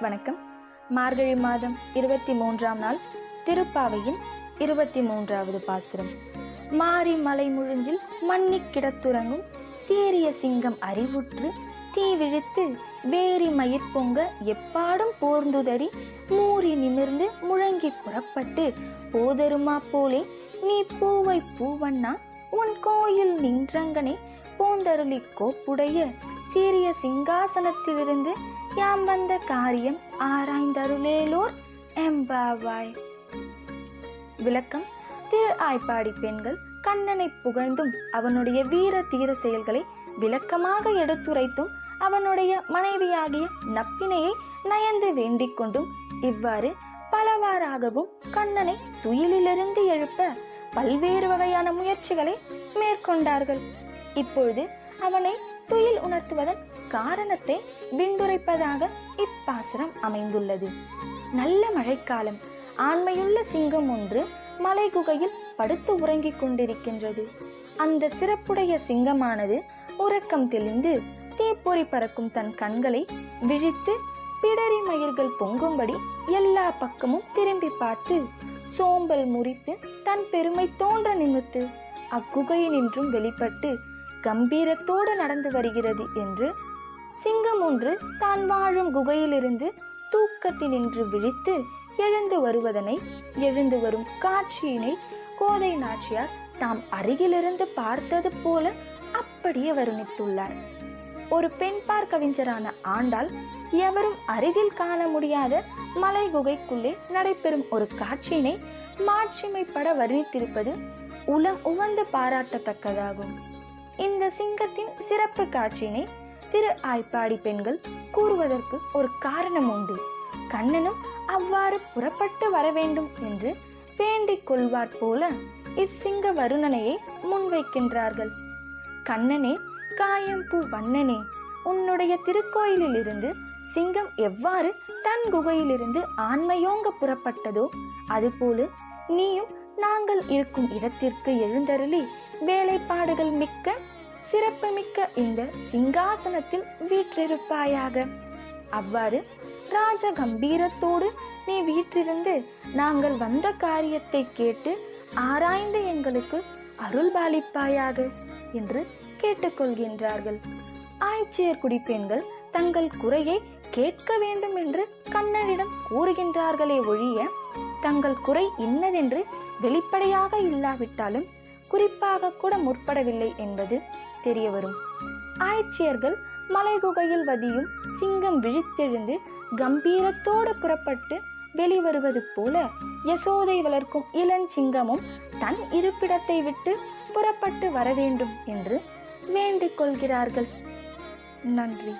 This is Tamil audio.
வணக்கம். மார்கழி மாதம் இருபத்தி மூன்றாம் நாள் திருப்பாவையின் இருபத்தி மூன்றாவது பாசுரம். மாரி மலை முழிஞ்சில் மண்ணி கிடத்துறங்கும் சீரிய சிங்கம் அறிவுற்று தீ விழித்து வேரி மயிர் பொங்க எப்பாடும் போர்ந்துதறி மூறி நிமிர்ந்து முழங்கி புறப்பட்டு போதருமா போலே நீ பூவை பூவண்ணா உன் கோயில் நின்றங்கனே போந்தருளி கோப்புடைய சீரிய சிங்காசனத்திலிருந்து யாம் வந்த காரியம் ஆராய்ந்தருளேலோர் எம்பாவாய். விளக்கம் திரு ஆய்ப்பாடி பெண்கள் கண்ணனை புகழ்ந்தும் அவனுடைய வீர தீர செயல்களை விளக்கமாக எடுத்துரைத்தும் அவனுடைய மனைவியாகிய நப்பினையை நயந்து வேண்டிக் கொண்டும் இவ்வாறு பலவாறாகவும் கண்ணனை துயிலிலிருந்து எழுப்ப பல்வேறு வகையான முயற்சிகளை மேற்கொண்டார்கள். இப்பொழுது அவனை துயில் உணர்த்துவதன் காரணத்தை விண்டுரைப்பதாக இப்பாசுரம் அமைந்துள்ளது. நல்ல மழைக்காலம் ஆண்மையுள்ள சிங்கம் ஒன்று மலை குகையில் படுத்து உறங்கிக் கொண்டிருக்கின்றது. அந்த சிறப்புடைய சிங்கமானது உறக்கம் தெளிந்து தீப்பொறி பறக்கும் தன் கண்களை விழித்து பிடரி மயிர்கள் பொங்கும்படி எல்லா பக்கமும் திரும்பி பார்த்து சோம்பல் முறித்து தன் பெருமை தோன்ற நிமித்து அக்குகையினின்றும் வெளிப்பட்டு கம்பீரத்தோடு நடந்து வருகிறது என்று சிங்கம் ஒன்று தான் வாழும் குகையிலிருந்து தூக்கத்தினின்று விழித்து எழுந்து வருவதனை எழுந்து வரும் காட்சியினை கோதை நாச்சியார் தாம் அருகிலிருந்து பார்த்தது போல அப்படியே வருணித்துள்ளார். ஒரு பெண்பார் கவிஞரான ஆண்டால் எவரும் அருகில் காண முடியாத மலை குகைக்குள்ளே நடைபெறும் ஒரு காட்சியினை மாட்சிமைப்பட வர்ணித்திருப்பது உளம் உவந்து பாராட்டத்தக்கதாகும். இந்த சிங்கத்தின் சிறப்பு காட்சியினை திரு ஆய்ப்பாடி பெண்கள் கூறுவதற்கு ஒரு காரணம் உண்டு. கண்ணனும் அவ்வாறு புறப்பட்டு வர வேண்டும் என்று வேண்டிக் கொள்வார் போல இச்சிங்க வருணனையை முன்வைக்கின்றார்கள். கண்ணனே காயம்பூ வண்ணனே உன்னுடைய திருக்கோயிலிலிருந்து சிங்கம் எவ்வாறு தன் குகையிலிருந்து ஆண்மையோங்க புறப்பட்டதோ அதுபோல நீயும் நாங்கள் இருக்கும் இடத்திற்கு எழுந்தருளி வேலைப்பாடுகள் மிக்க சிறப்புமிக்க இந்த சிங்காசனத்தில் வீற்றிருப்பாயாக. அவ்வாறு ராஜ கம்பீரத்தோடு நீ வீற்றிருந்து நாங்கள் வந்த காரியத்தை கேட்டு ஆராய்ந்து எங்களுக்கு அருள் பாலிப்பாயாக என்று கேட்டுக்கொள்கின்றார்கள். ஆய்ச்சியர் குடிப்பெண்கள் தங்கள் குறையை கேட்க வேண்டும் என்று கண்ணனிடம் கூறுகின்றார்களே ஒழிய தங்கள் குறை இன்னதென்று வெளிப்படையாக இல்லாவிட்டாலும் குறிப்பாக கூட முற்படவில்லை என்பது தெரியவரும். ஆய்ச்சியர்கள் மலைகுகையில் வதியும் சிங்கம் விழித்தெழுந்து கம்பீரத்தோடு புறப்பட்டு வெளிவருவது போல யசோதை வளர்க்கும் இளஞ்சிங்கமும் தன் இருப்பிடத்தை விட்டு புறப்பட்டு வர வேண்டும் என்று வேண்டிக் கொள்கிறார்கள். நன்றி.